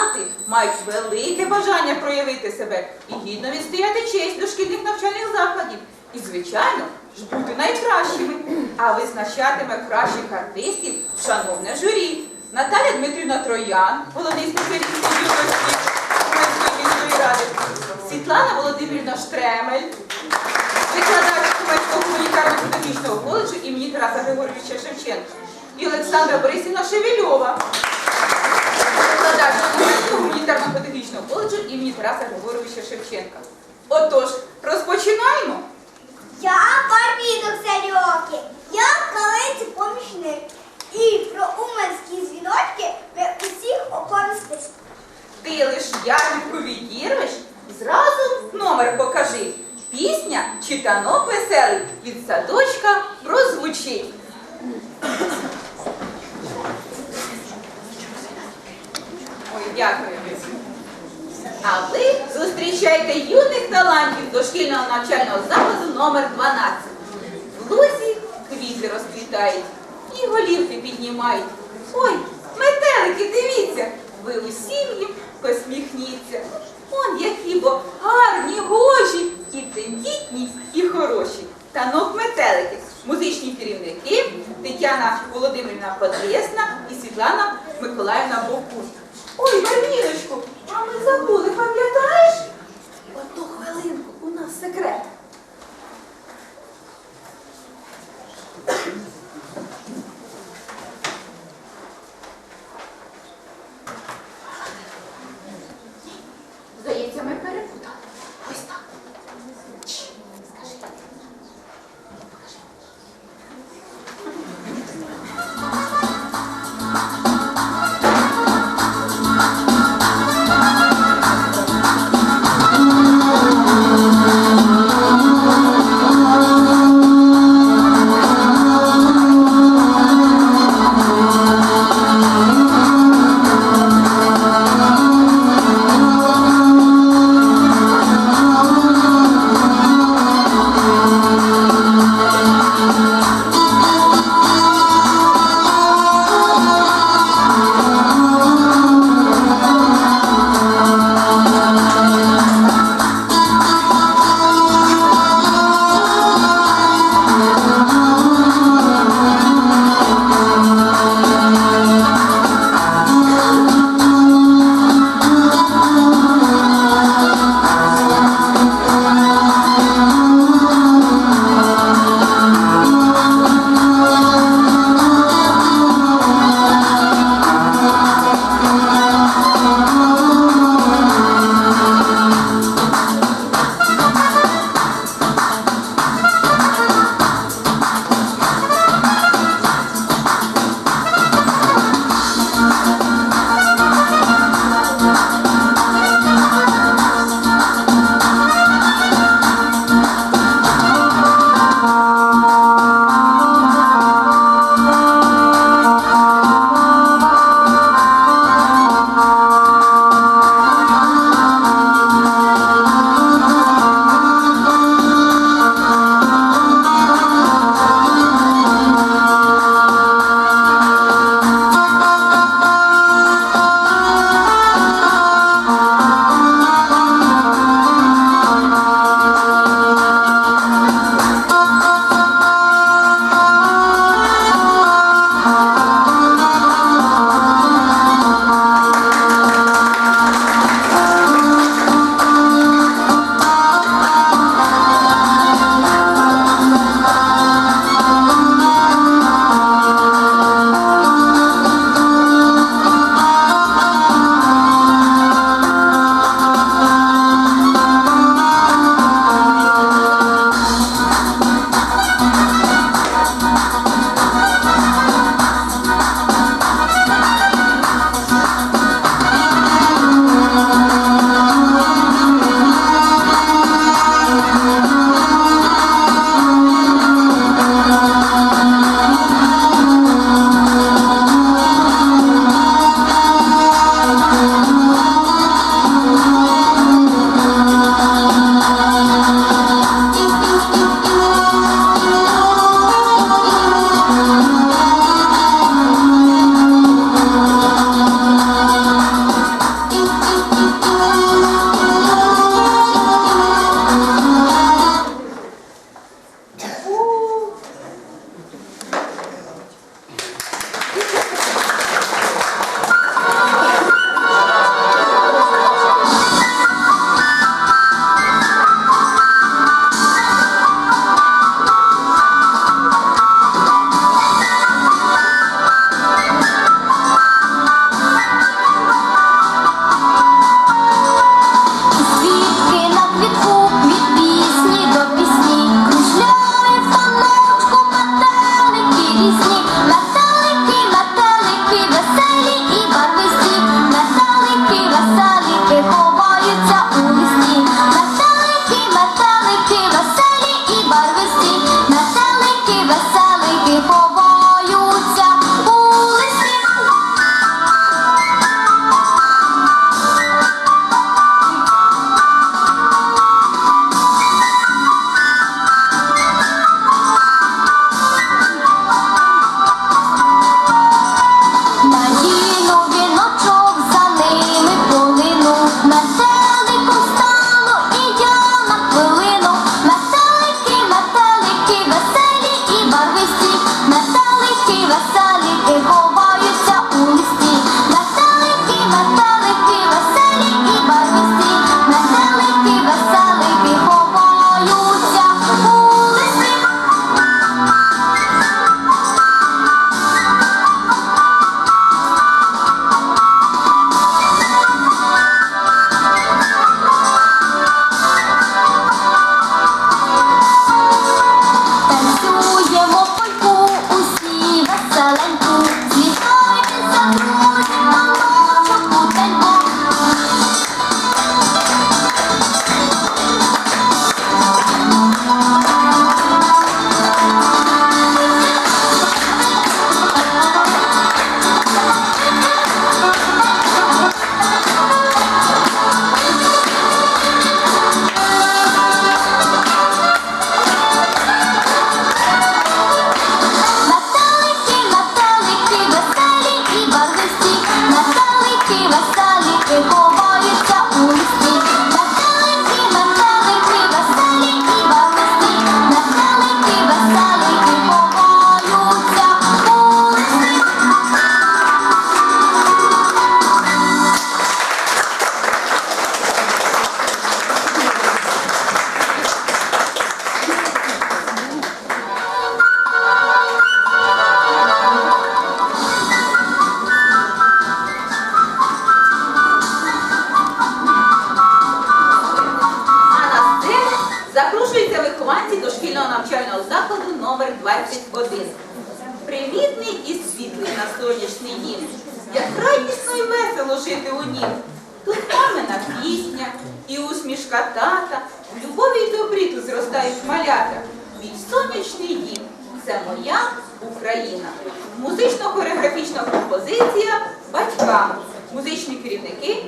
Юні мають велике бажання проявити себе і гідно відстояти честь дошкільних навчальних закладів. І, звичайно, ж бути найкращими. А визначатиме кращих артистів шановне журі. Наталя Дмитрівна Троян, головний спеціаліст юності міської ради, Світлана Володимирівна Штремель, викладач Уманського гуманітарно-педагогічного коледжу імені Тараса Григоровича Шевченка і Олександра Борисівна Шевельова, викладач гуманітарно-педагогічного коледжу імені Тараса Григоровича Шевченка. Отож, розпочинаємо. Я Барбідок Сальоки, я калиці помічник. І про уманські дзвіночки ви усіх оповістись. Ти лиш ягідку відірвеш, зразу номер покажи. Пісня чи танок веселий від садочка прозвучить. Ой, дякую. А ви зустрічайте юних талантів дошкільного навчального закладу номер 12. В лузі квіти розквітають і голівки піднімають. Ой, метелики, дивіться, ви усім їм посміхніться. Он які бо гарні, гожі, і тендітні, і хороші. Танок метелики. Музичні керівники Тетяна Володимирівна Подлєсна і Світлана Миколаївна Бокун. Ой, Марміночку, а ми забули, пам'ятаєш? Одну хвилинку, у нас секрет. He's ます。Музично-хореографічна композиція батькам. Музичні керівники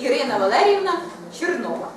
Ірина Валеріївна Чернова.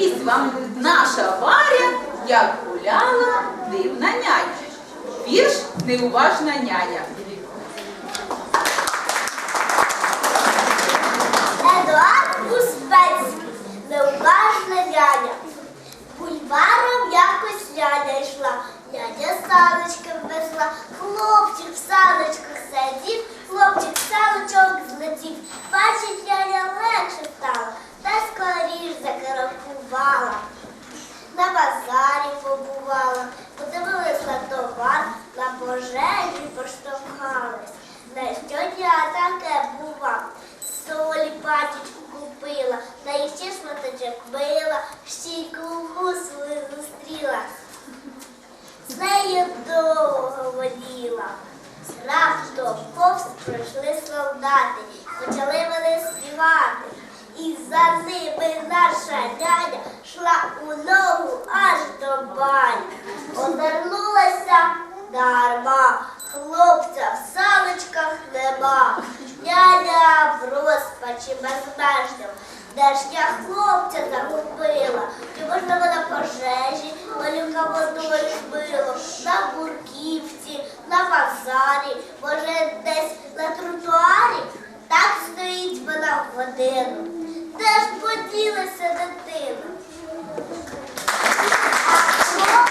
Розповість вам наша Варя, як гуляла дивна няня. Вірш неуважна няня. Едуард Успенський, неуважна няня. Бульваром якось няня йшла, няня саночки везла, хлопчик в саночках сидів, хлопчик з саночок злетів. Бачить, няня легше стало, та скоріш закарахувала, На базарі побувала, подивилась на товар, на пожежі поштовхалась. На щодня таке бува. Солі пачечку вона в годину. Де ж поділася дитина? А хлоп-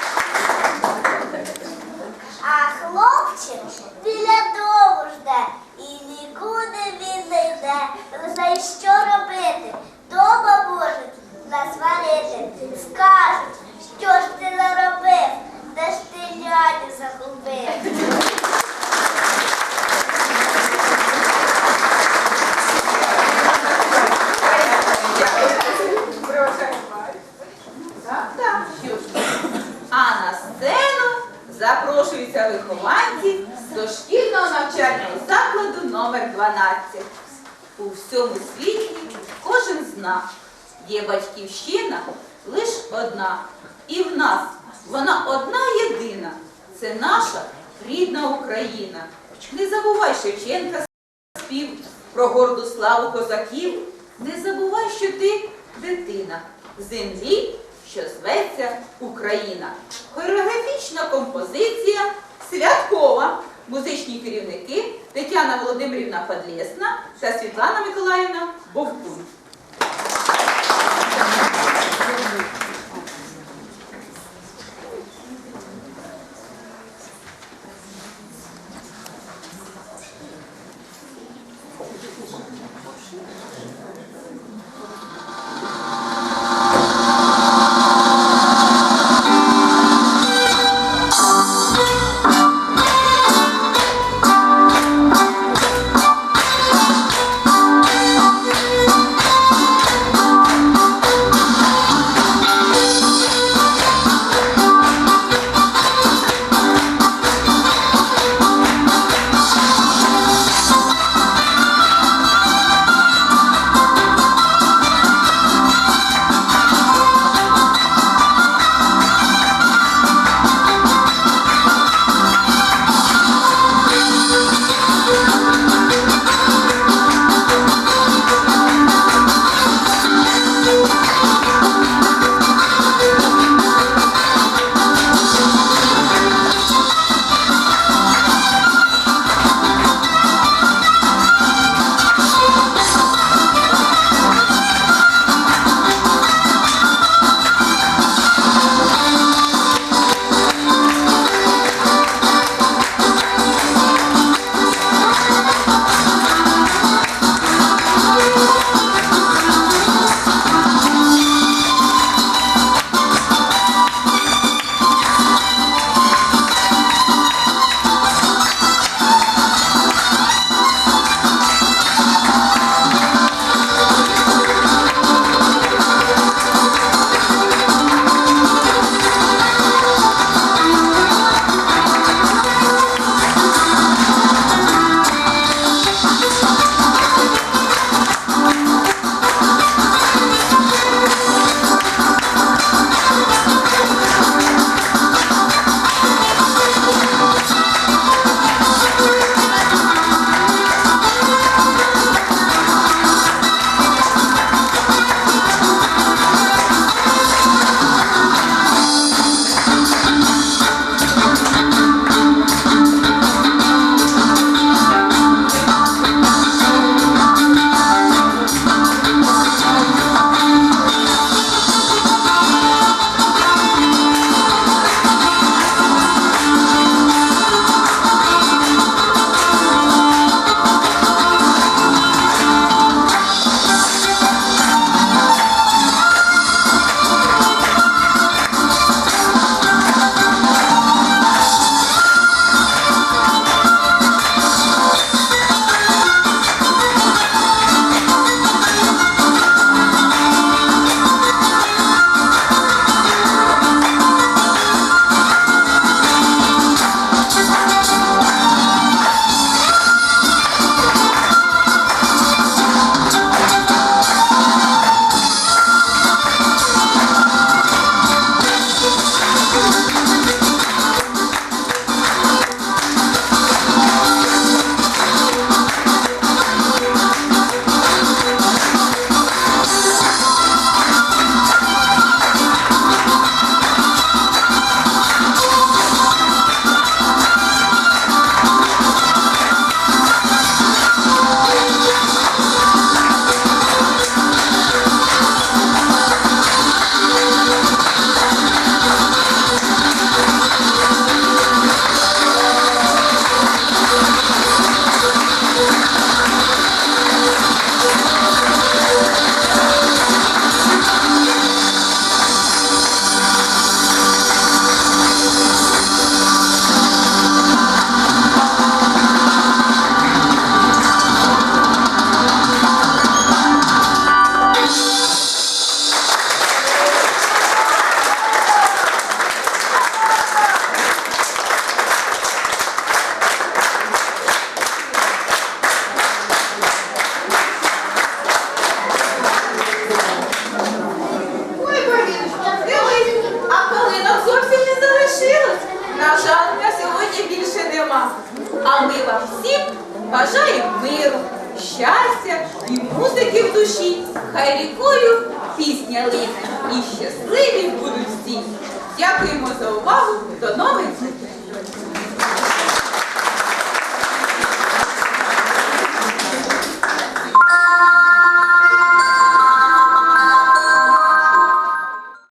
А хлопчик біля дому жде і нікуди він не йде. Не знає, що робити. Дома можуть насварити. Скажуть, що ж ти наробив, де ж ти няню загубив. Так, так, що ж. А на сцену запрошуються вихованці дошкільного навчального закладу номер 12. У всьому світі кожен зна, є батьківщина лиш одна. І в нас вона одна єдина. Це наша рідна Україна. Не забувай Шевченка спів про горду славу козаків. Не забувай, що ти дитина землі, що зветься Україна. Хореографічна композиція святкова. Музичні керівники Тетяна Володимирівна Подлєсна та Світлана Миколаївна Бовтун.